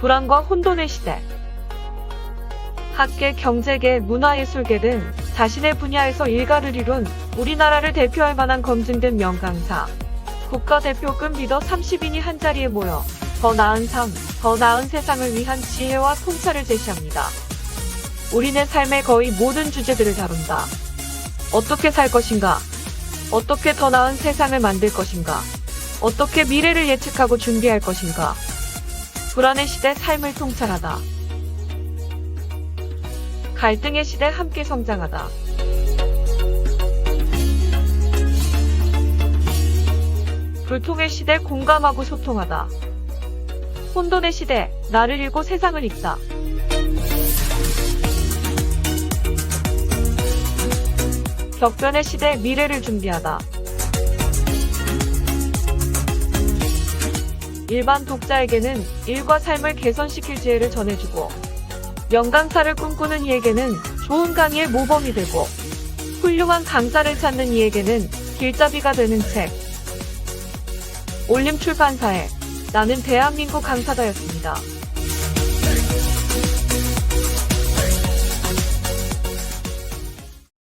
불안과 혼돈의 시대. 학계, 경제계, 문화예술계 등 자신의 분야에서 일가를 이룬 우리나라를 대표할 만한 검증된 명강사. 국가대표급 리더 30인이 한자리에 모여 더 나은 삶, 더 나은 세상을 위한 지혜와 통찰을 제시합니다. 우리네 삶의 거의 모든 주제들을 다룬다. 어떻게 살 것인가? 어떻게 더 나은 세상을 만들 것인가? 어떻게 미래를 예측하고 준비할 것인가? 불안의 시대 삶을 통찰하다. 갈등의 시대 함께 성장하다. 불통의 시대 공감하고 소통하다. 혼돈의 시대 나를 읽고 세상을 읽다. 격변의 시대 미래를 준비하다. 일반 독자에게는 일과 삶을 개선시킬 지혜를 전해주고 명강사를 꿈꾸는 이에게는 좋은 강의의 모범이 되고 훌륭한 강사를 찾는 이에게는 길잡이가 되는 책 올림 출판사의 나는 대한민국 강사다였습니다.